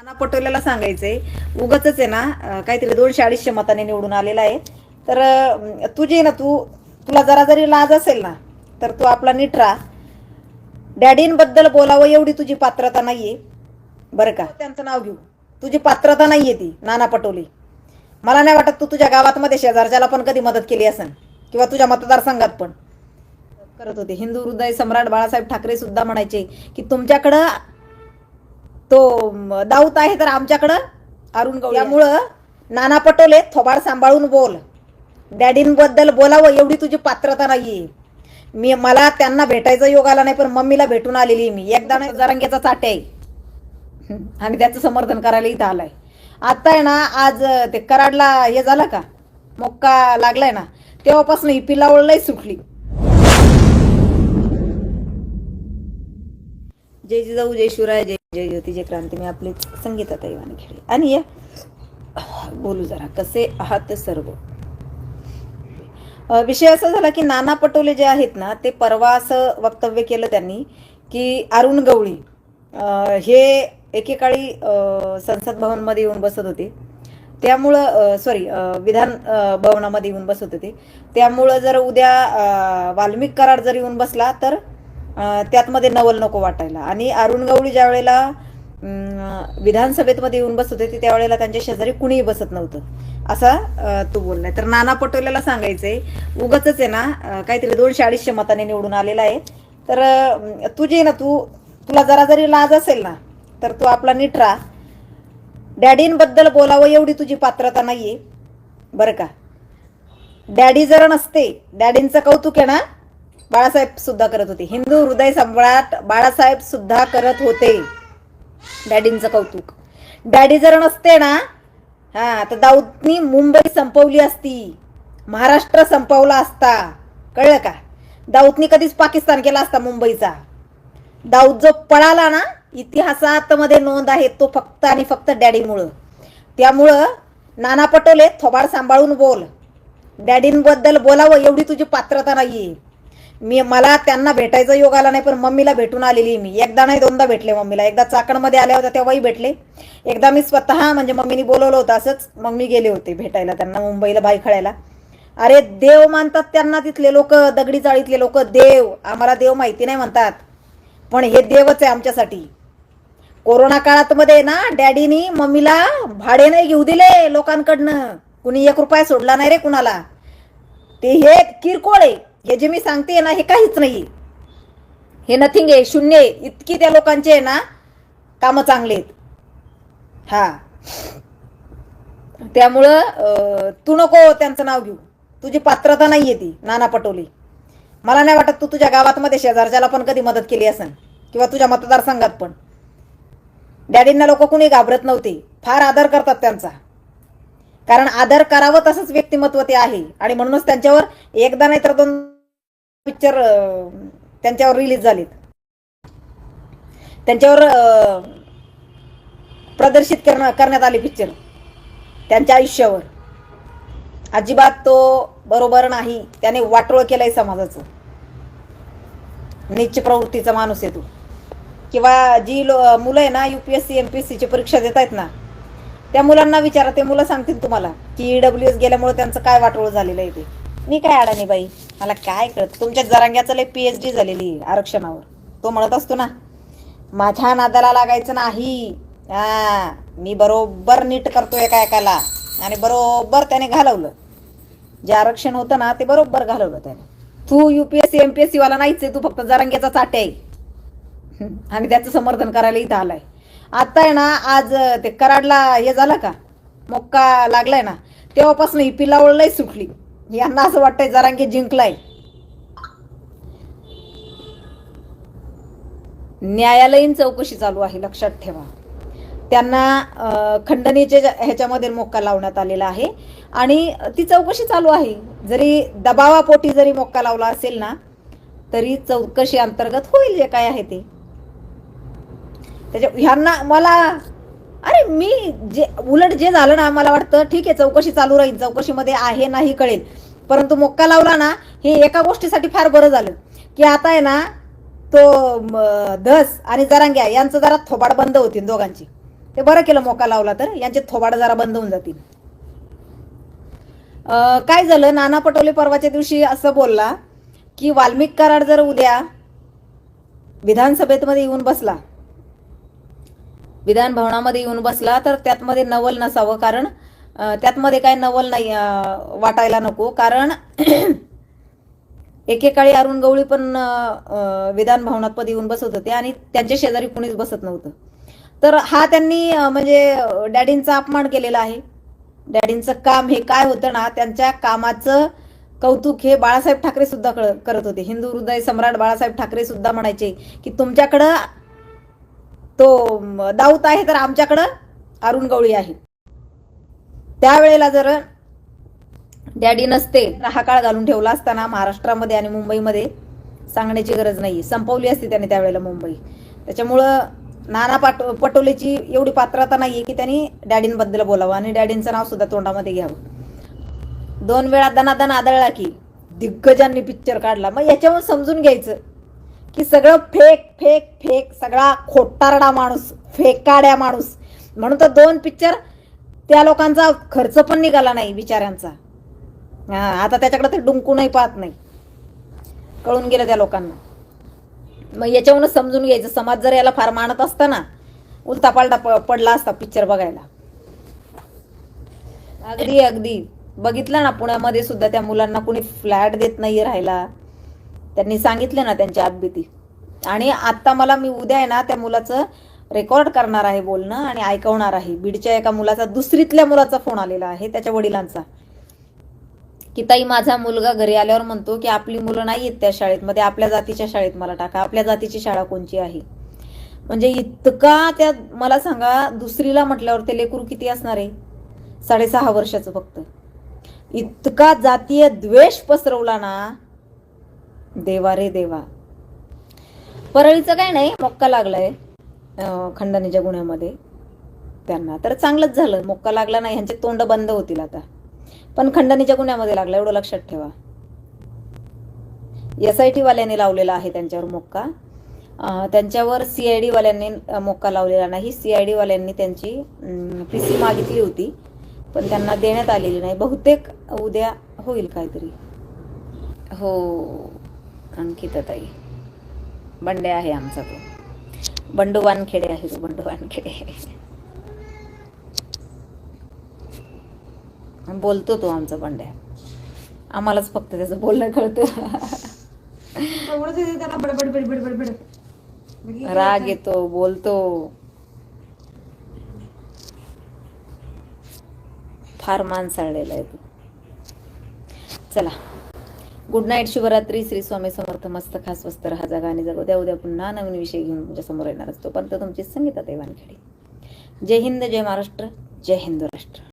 नाना पटोलेला सांगायचंय. उगच आहे ना काहीतरी दोनशे अडीचशे मताने निवडून आलेला आहे. तर अं, तुझी ना तू तुला जरा जरी लाज असेल ना तर तू आपला नीट राहा. डॅडींबद्दल बोलावं एवढी तुझी पात्रता नाहीये. बरं का? त्यांचं नाव घेऊ. तुझी पात्रता नाहीये ती नाना पटोले. मला नाही वाटत तू तुझ्या गावात मध्ये शेजारच्याला पण कधी मदत केली असेल किंवा तुझ्या मतदारसंघात पण. करत होते. हिंदू हृदय सम्राट बाळासाहेब ठाकरे सुद्धा म्हणायचे की तुमच्याकडं तो दाऊत आहे तर आमच्याकडं. अरुण गवळी त्यामुळं नाना पटोले थोबाड सांभाळून बोल. डॅडींबद्दल बोलावं एवढी तुझी पात्रता नाहीये. मी मला त्यांना भेटायचा योग आला नाही पण मम्मीला भेटून आलेली मी. एकदा नाही जरांग्याचा चाटे आहे. आणि त्याचं समर्थन करायला इथं आलाय. आता आहे ना आज ते कराडला हे झालं का? मोक्का लागलाय ना तेव्हापासून ही पिलावळ लय सुटली. जय जिजाऊ जय शिवराय जय जय ज्योती जय क्रांती. मी आपले संगीता दैवाने खेळी आणि या बोलू जरा कसे आहात सर्व? विषय असा झाला की नाना पटोले जे आहेत ना ते परवा असं वक्तव्य केलं त्यांनी की अरुण गवळी हे एकेकाळी संसद भवनमध्ये येऊन बसत होते. त्यामुळं सॉरी विधान भवनामध्ये येऊन बसत होते. त्यामुळं जर उद्या वाल्मिक करार जर येऊन बसला तर त्यातमध्ये नवल नको वाटायला. आणि अरुण गवळी ज्या वेळेला विधानसभेत मध्ये येऊन बसत होते त्यावेळेला त्यांच्या शेजारी कुणीही बसत नव्हतं. असा तू तो बोललाय तर नाना पटोलेला सांगायचंय उगच आहे ना काहीतरी दोनशे अडीचशे मताने निवडून आलेला आहे. तर तुझे तुझी ना तू तुला जरा जरी लाज असेल ना तर तू आपला नीट राहा. डॅडींबद्दल बोलावं एवढी तुझी पात्रता नाहीये. बरं का? डॅडी जर नसते डॅडींचं कौतुक आहे ना बाळासाहेब सुद्धा करत होते. हिंदू हृदय सम्राट बाळासाहेब सुद्धा करत होते. डॅडींचं कौतुक. डॅडी जर नसते ना हा तर दाऊदनी मुंबई संपवली असती. महाराष्ट्र संपवला असता. कळलं का? दाऊदनी कधीच पाकिस्तान केला असता मुंबईचा. दाऊद जो पळाला ना इतिहासात मध्ये नोंद आहे तो फक्त आणि फक्त डॅडीमुळं. त्यामुळं नाना पटोले थोबाड सांभाळून बोल. डॅडींबद्दल बोलावं एवढी तुझी पात्रता नाहीये. मी मला त्यांना भेटायचा योग आला नाही पण मम्मीला भेटून आलेली मी. एकदा नाही दोनदा भेटले मम्मीला. एकदा चाकणमध्ये आल्या होत्या तेव्हाही भेटले. एकदा मी स्वतः म्हणजे मम्मीनी बोलवलं होतं असंच मग मी गेले होते भेटायला त्यांना मुंबईला बाई खळायला. अरे देव मानतात त्यांना तिथले लोक दगडी चाळीतले लोक. देव आम्हाला देव माहिती नाही म्हणतात. पण हे देवच आहे आमच्यासाठी. कोरोना काळात मध्ये ना डॅडीनी मम्मीला भाडे नाही घेऊ दिले लोकांकडनं. कुणी एक रुपया सोडला नाही रे कुणाला. ते हे किरकोळ आहे. हे जे मी सांगते ना हे काहीच नाही हे नथिंग आहे शून्य आहे. इतकी त्या लोकांचे आहे ना कामं चांगले आहेत. हा. त्यामुळं तू नको त्यांचं नाव घेऊ. तुझी पात्रता नाहीये ती नाना पटोले. मला नाही वाटत तू तुझ्या गावात मध्ये शेजारच्याला पण कधी मदत केली असेल किंवा तुझ्या मतदारसंघात पण. डॅडींना लोक कुणी घाबरत नव्हते. फार आदर करतात त्यांचा. कारण आदर करावं तसंच व्यक्तिमत्व ते आहे. आणि म्हणूनच त्यांच्यावर एकदा नाही तर दोन पिक्चर त्यांच्यावर रिलीज झालेत. त्यांच्यावर प्रदर्शित करण करण्यात आले पिक्चर त्यांच्या आयुष्यावर. अजिबात तो बरोबर नाही. त्याने वाटोळ केलंय समाजाचं. निश्च प्रवृत्तीचा माणूस आहे तो. किंवा जी लो मुलं आहे ना U P S C M P S सीची परीक्षा देत आहेत ना त्या मुलांना विचारा ते मुलं सांगतील तुम्हाला की डब्ल्यू एस गेल्यामुळे त्यांचं काय वाटोळ झालेलं आहे ते. मी काय अडाणी बाई? मला काय कळत? तुमच्या जरांग्याचं लय पी एच डी झालेली आरक्षणावर. तो म्हणत असतो ना माझ्या नादाला लागायचं नाही. हा मी बरोबर नीट करतोय एका एकाला. आणि बरोबर त्याने घालवलं. जे आरक्षण होतं ना ते बरोबर घालवलं त्याने. तू युपीएससी एमपीएससी वाला नाहीच आहे तू फक्त जरांग्याचा चाटे आहे. आणि त्याचं समर्थन करायला इथं आलाय. आता आहे ना आज ते कराडला हे झालं का? मोक्का लागलाय ना. तेव्हापासून ही पिलावळ लय सुटली. यांना असं वाटतंय जरांगे जिंकलाय. न्यायालयीन चौकशी चालू आहे लक्षात ठेवा. त्यांना खंडणीचे ह्याच्यामध्ये मोक्का लावण्यात आलेला आहे. आणि ती चौकशी चालू आहे. जरी दबावापोटी जरी मोक्का लावला असेल ना तरी चौकशी अंतर्गत होईल जे काय आहे ते. त्याच्या ह्यांना मला अरे मी जे उलट जे झालं ना मला वाटतं ठीक आहे चौकशी चालू राहील चौकशीमध्ये आहे नाही कळेल. परंतु मोक्का लावला ना हे एका गोष्टीसाठी फार बरं झालं. की आता आहे ना तो धस आणि जरांग्या यांचं जरा थोबाड बंद होतील दोघांची. ते बरं केलं मोका लावला तर यांचे थोबाड जरा बंद होऊन जातील. काय झालं नाना पटोले परवाच्या दिवशी असं बोलला की वाल्मिक कराड जर उद्या विधानसभेत मध्ये येऊन बसला विधान भवनामध्ये येऊन बसला तर त्यातमध्ये नवल नसावं कारण त्यातमध्ये काय नवल नाही वाटायला नको. कारण एकेकाळी अरुण गवळी पण विधान भवनात पद येऊन बसत होते आणि त्यांच्या शेजारी कुणीच बसत नव्हतं. तर हा त्यांनी म्हणजे डॅडींचा अपमान केलेला आहे. डॅडींचं काम हे काय होतं ना त्यांच्या कामाचं कौतुक हे बाळासाहेब ठाकरे सुद्धा करत होते. हिंदू हृदय सम्राट बाळासाहेब ठाकरे सुद्धा म्हणायचे की तुमच्याकडं तो दाऊत आहे तर आमच्याकडं अरुण गवळी आहे. त्यावेळेला जर डॅडी नसते हा काळ घालून ठेवला असताना महाराष्ट्रामध्ये आणि मुंबईमध्ये सांगण्याची गरज नाही संपवली असती त्याने त्यावेळेला मुंबई. त्याच्यामुळं नाना पाट पटोलेची एवढी पात्रता नाही की त्यांनी डॅडींबद्दल बोलावं आणि डॅडींचं नाव सुद्धा तोंडामध्ये घ्यावं. दोन वेळा दनादन आदळला की दिग्गजांनी पिक्चर काढला. मग याच्यावर समजून घ्यायचं. की सगळं फेक फेक फेक सगळा खोटारडा माणूस फेकाड्या माणूस. म्हणून तर दोन पिक्चर त्या लोकांचा खर्च पण निघाला नाही बिचाऱ्यांचा. हा आता त्याच्याकडे ते डुंकूनही पाहत नाही. कळून गेलं त्या लोकांना. मग याच्यावरूनच समजून घ्यायचं समाज जर याला फार मानत असता ना प- पडला असता पिक्चर बघायला. अगदी अगदी. बघितलं ना पुण्यामध्ये सुद्धा त्या मुलांना कुणी फ्लॅट देत नाही राहायला. त्यांनी सांगितलं ना त्यांची आतबीती आणि आत्ता मला मी उद्या आहे ना त्या मुलाचं रेकॉर्ड करणार आहे बोलणं आणि ऐकवणार आहे. बीडच्या एका मुलाचा दुसरीतल्या मुलाचा फोन आलेला आहे त्याच्या वडिलांचा. की ताई माझा मुलगा घरी आल्यावर म्हणतो की आपली मुलं नाही आहेत त्या शाळेत मध्ये आपल्या जातीच्या शाळेत मला टाका. आपल्या जातीची शाळा कोणची आहे? म्हणजे इतका त्या मला सांगा दुसरीला म्हटल्यावर ते लेकरू किती असणार आहे? साडेसहा वर्षाचं फक्त. इतका जातीय द्वेष पसरवला ना देवा रे देवा. परळीचं काय नाही मोक्का लागलाय खंडणीच्या गुन्ह्यामध्ये. त्यांना. तर चांगलंच झालं. मोक्का लागला नाही ह्यांचे तोंड बंद होतील आता. पण खंडणीच्या गुन्ह्यामध्ये लागला एवढं लक्षात ठेवा. एस आय टी वाल्यांनी लावलेला आहे त्यांच्यावर मोक्का. त्यांच्यावर सी आय डी वाल्यांनी मोक्का लावलेला नाही. सी आय डी वाल्यांनी त्यांची पी सी मागितली होती. पण त्यांना देण्यात आलेली नाही. बहुतेक उद्या होईल काहीतरी. हो. अंकिताताई बंडे आहे आमचा तो. बंडू वानखेडे आहे तो बंडू वानखेडे. बोलतो तो आमचा बंड्या आम्हालाच फक्त त्याचं बोलणं कळतं. राग. येतो बोलतो. फार माणसाळलेला आहे तो. चला. गुड नाईट शिवरात्री श्री स्वामी समर्थ मस्त खास स्वस्त राहा जागा आणि जगो. द्या उद्या पुन्हा नवीन विषय घेऊन तुमच्यासमोर येणार असतो पण तुमची संगीता देवानखेडी जय हिंद जय महाराष्ट्र जय हिंदू राष्ट्र.